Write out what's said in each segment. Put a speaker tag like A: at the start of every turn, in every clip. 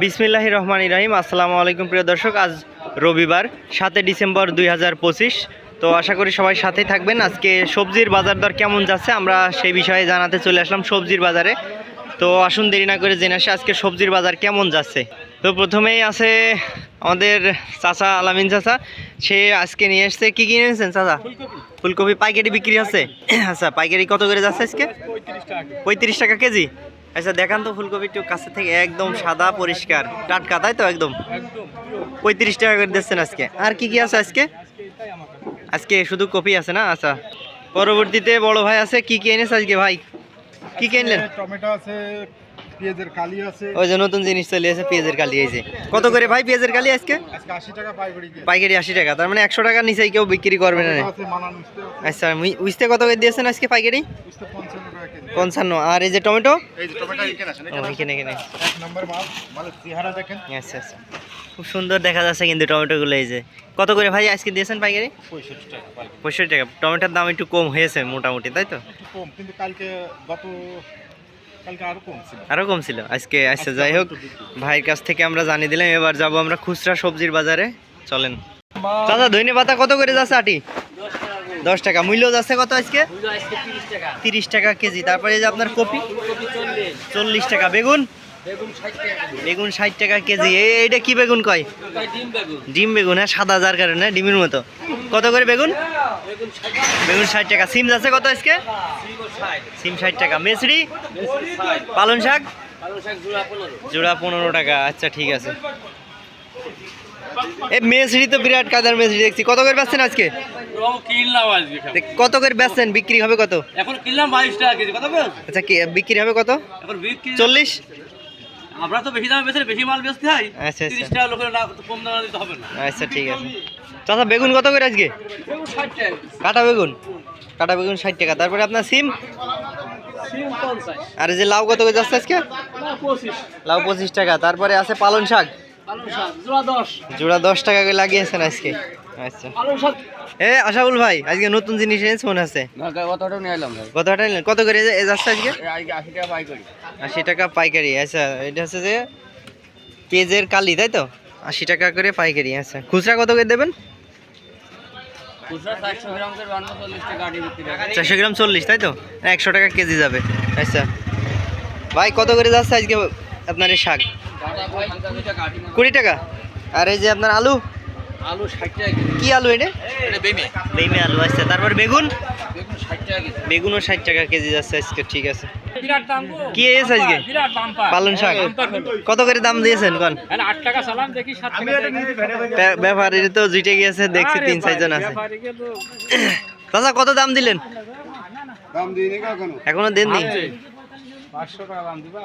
A: বিসমিল্লাহ রহমান ইরাহিম আসসালামু আলাইকুম প্রিয় দর্শক, আজ রবিবার, সাতই ডিসেম্বর দুই হাজার পঁচিশ। তো আশা করি সবাই সাথেই থাকবেন। আজকে সবজির বাজার দর কেমন যাচ্ছে আমরা সেই বিষয়ে জানাতে চলে আসলাম সবজির বাজারে। তো আসুন দেরি না করে জেনে আসি আজকে সবজির বাজার কেমন যাচ্ছে। তো প্রথমেই আছে আমাদের চাচা আলামিন চাচা। সে আজকে নিয়ে এসছে। কী কিনে এনেছেন চাচা? ফুলকপি। পাইকারি বিক্রি আছে? আচ্ছা পাইকারি কত করে যাচ্ছে আজকে? পঁয়ত্রিশ টাকা কেজি? আচ্ছা দেখান তো ফুলকপি একটু কাছে থেকে একদম সাদা পরিষ্কার। টাটকা তাই তো একদম? পঁয়ত্রিশ টাকা করে দিচ্ছেন আজকে। আর কি কি আছে আজকে? আজকে শুধু কপি আছে না? আচ্ছা। পরবর্তীতে বড় ভাই আছে কি কি এনেছে আজকে ভাই? কি কিনলেন
B: টমেটো আছে পেঁয়াজের কালি আছে।
A: ওই যে নতুন জিনিস চলে এসে পেঁয়াজের কালি এই যে। কত করে ভাই পেঁয়াজের কালি আজকে?
B: আজকে আশি টাকা পাইকারি
A: পাইকারি আশি টাকা তার মানে একশো টাকার নিচেই কেউ বিক্রি করবে না আচ্ছা উইস্তে কত করে দিয়েছেন আজকে পাইকারি?
B: পঞ্চান্ন
A: আর এই যে টমেটো?
B: এই যে টমেটো এখানে
A: এখানে এখানে
B: এক নম্বর মাল মালের চেহারা দেখেন।
A: আচ্ছা আচ্ছা। খুব সুন্দর দেখা যাচ্ছে কিন্তু টমেটোগুলো এই যে। কত করে ভাই আজকে দিয়েছেন পাইকারি?
B: পঁয়ষট্টি টাকা
A: পঁয়ষট্টি টাকা। টমেটোর দাম একটু কম হয়েছে মোটামুটি তাই তো?
B: কম কিন্তু কালকে গত
A: আরও কম ছিল আজকে আচ্ছা যাই হোক ভাইয়ের কাছ থেকে আমরা জানিয়ে দিলাম এবার যাব আমরা খুচরা সবজির বাজারে। চলেন। দাদা ধনে পাতা কত করে যাচ্ছে আটি? দশ টাকা। মূল্য যাচ্ছে কত আজকে? তিরিশ টাকা। কেজি। তারপরে যে আপনার কপি? চল্লিশ। টাকা। বেগুন? বেগুন ষাট টাকা কেজি। এইটা কি বেগুন কয়? ডিম বেগুন হ্যাঁ সাদা যার কারণে ডিমের মতো। কত করে বেগুন? বেগুন ষাট টাকা। সিম আছে কত আজকে? সিম ষাট টাকা। মেসরি? পালন শাক? জোড়া পনেরো টাকা। আচ্ছা ঠিক আছে। এ মেসরি তো বিরাট কাদার মেসরি দেখছি। কত করে বেচছেন আজকে? কত করে বেচছেন? বিক্রি হবে কত?
C: এখন কিনলাম বাইশ টাকা কেজি। কত
A: আচ্ছা কি বিক্রি হবে কত? চল্লিশ?
C: আমরা তো বেশি দামে বেশি বেশি মাল বেচতে হয়
A: আচ্ছা, আচ্ছা।
C: তিরিশ টাকা লোকের না কম দামে দিতে হবে না।
A: আচ্ছা ঠিক আছে। চাচা বেগুন কত করে আজকে? কাটা বেগুন? কাটা বেগুন ষাট টাকা। তারপরে আপনার সিম? আর যে লাউ কত করে যাচ্ছে আজকে? লাউ পঁচিশ। টাকা। তারপরে আছে পালন শাক?
C: পালং শাক জোড়া দশ।
A: জোড়া দশ টাকা করে লাগিয়েছেন আজকে। আচ্ছা। এ আশাউল ভাই আজকে নতুন জিনিস এনেছে মনে আছে?
C: কতটা নিয়ে এলাম ভাই?
A: কত নিলেন? কত করে যাচ্ছে আজকে?
C: আজকে আশি টাকা পাই
A: আশি টাকা পাইকারি আচ্ছা এটা হচ্ছে যে পেঁয়াজের কালি তাই তো? আশি টাকা করে পাইকারি আচ্ছা। খুচরা কত করে দেবেন?
C: চারশো গ্রাম চল্লিশ
A: তাই তো? একশো টাকা কেজি যাবে আচ্ছা। ভাই কত করে যাচ্ছে আজকে আপনার এই শাক? কুড়ি টাকা? আর এই যে আপনার আলু?
C: আলু ষাট টাকা
A: কি আলু এটা?
C: এটা বেমে
A: আলু আচ্ছা তারপর বেগুন?
C: বেগুন ষাট টাকা কেজি।
A: বেগুনও ষাট টাকা কেজি যাচ্ছে আজকে ঠিক আছে।
C: বিরাট দাম গো।
A: কি এসে আজকে?
C: বিরাট দাম পা
A: পালন শাক। কত করে দাম দিয়েছেন কোন?
C: হ্যাঁ আট টাকা সালাম দেখি সাত টাকা
A: ব্যাপারীর তো জুটে গিয়েছে দেখছি তিন চারজন আছে। দাদা কত দাম দিলেন?
B: দাম দিয়ে নি কখনো
A: এখনও দেননি?
C: পাঁচশো টাকা দাম দিবা?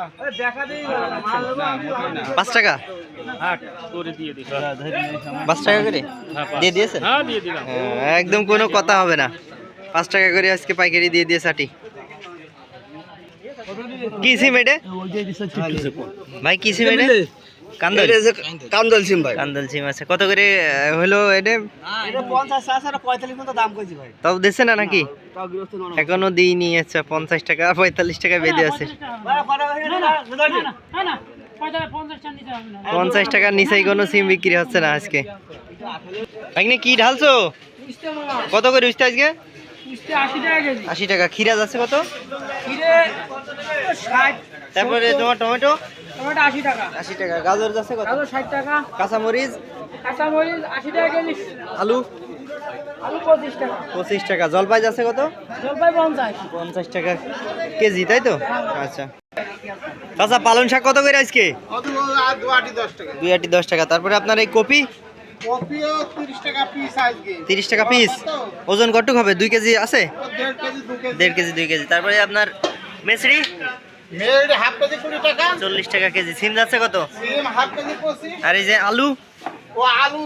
A: পাঁচ টাকা?
C: করে দিয়ে দিই
A: পাঁচ টাকা করে? দিয়ে দিয়েছেন?
C: হ্যাঁ দিয়ে
A: হ্যাঁ, একদম কোনো কথা হবে না। পাঁচ টাকা করে আজকে পাইকারি দিয়ে দিয়ে সাটি কি সিম এটা? ভাই কি সিম এটা? কান্দল?
B: কান্দল। সিম ভাই।
A: কান্দল সিম আছে। কত করে হলো এটা?
C: আছে
A: তাও দিচ্ছে না নাকি? এখনও দিইনি আচ্ছা পঞ্চাশ টাকা পঁয়তাল্লিশ টাকা বেঁধে আছে। পঞ্চাশ টাকার নিচেই কোনো সিম বিক্রি হচ্ছে না আজকে। কি ঢালছো? কত করে উঠতে আজকে?
C: আশি টাকা। কেজি
A: আশি টাকা খিরা যাচ্ছে কত তারপরে তোমার টমেটো?
C: টমেটো আশি টাকা।
A: আশি টাকা। গাজর যাচ্ছে কত?
C: আলু ষাট টাকা।
A: কাঁচামরিচ?
C: কাঁচামরিচ আশি টাকা কেজি।
A: আলু?
C: আলু পঁচিশ টাকা।
A: পঁচিশ টাকা। জলপাই যাচ্ছে কত?
C: জলপাই পঞ্চাশ।
A: পঞ্চাশ টাকা কেজি তাই তো? আচ্ছা। আচ্ছা পালন শাক কত করে আজকে?
B: দু আটি দশ টাকা
A: দুই আটি দশ টাকা। তারপরে আপনার এই কপি?
B: তিরিশ টাকা পিস
A: ওজন কটুক হবে? দুই কেজি আছে?
B: দেড় কেজি।
A: দেড় কেজি দুই কেজি। তারপরে আপনার মেসরি?
B: মেয়ের হাফ কেজি কুড়ি টাকা।
A: চল্লিশ টাকা কেজি। সিম যাচ্ছে কত?
B: সিম হাফ কেজি পঁচিশ।
A: আর এই যে আলু?
B: ও আলু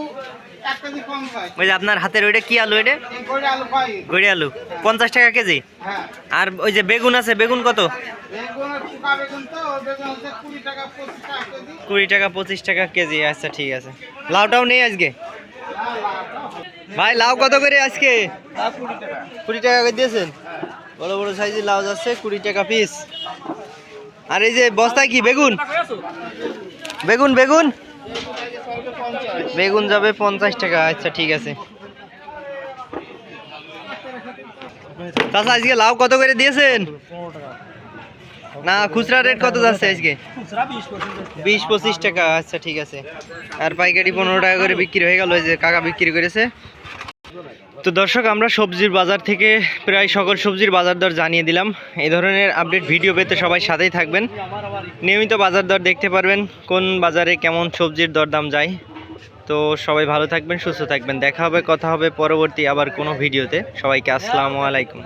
B: হয়
A: ওই যে আপনার হাতের ওইটা কি আলু এটা?
B: এই আলু পাই।
A: গড়ি আলু। পঞ্চাশ টাকা কেজি?
B: হ্যাঁ।
A: আর ওই যে বেগুন আছে বেগুন কত?
B: বেগুন শুকা বেগুন তো বেগুন হচ্ছে কুড়ি টাকা পঁচিশ টাকা কেজি।
A: কুড়ি টাকা পঁচিশ টাকা কেজি আচ্ছা ঠিক আছে। লাউটাও নেই আজকে? ভাই লাউ কত করে আজকে? কুড়ি টাকা। করে দিয়েছেন? বড় বড় সাইজের লাউ যাচ্ছে কুড়ি টাকা পিস আর এই যে বস্তায় কি, বেগুন? বেগুন বেগুন? বেগুন যাবে পঞ্চাশ টাকা আচ্ছা ঠিক আছে। আজকে লাউ কত করে দিয়েছেন? না, খুচরা রেট কত যাচ্ছে আজকে? বিশ পঁচিশ টাকা আচ্ছা ঠিক আছে। আর পাইকারি পনেরো টাকা করে বিক্রি হয়ে গেল যে কাকা বিক্রি করেছে। তো দর্শক, আমরা সবজির বাজার থেকে প্রায় সকল সবজির বাজার দর জানিয়ে দিলাম। এই ধরনের আপডেট ভিডিও পেতে সবাই সাথেই থাকবেন। নিয়মিত বাজার দর দেখতে পারবেন, কোন বাজারে কেমন সবজির দরদাম যায়। তো সবাই ভালো থাকবেন, সুস্থ থাকবেন। দেখা হবে, কথা হবে পরবর্তী আবার কোনো ভিডিওতে। সবাইকে আসসালামু আলাইকুম।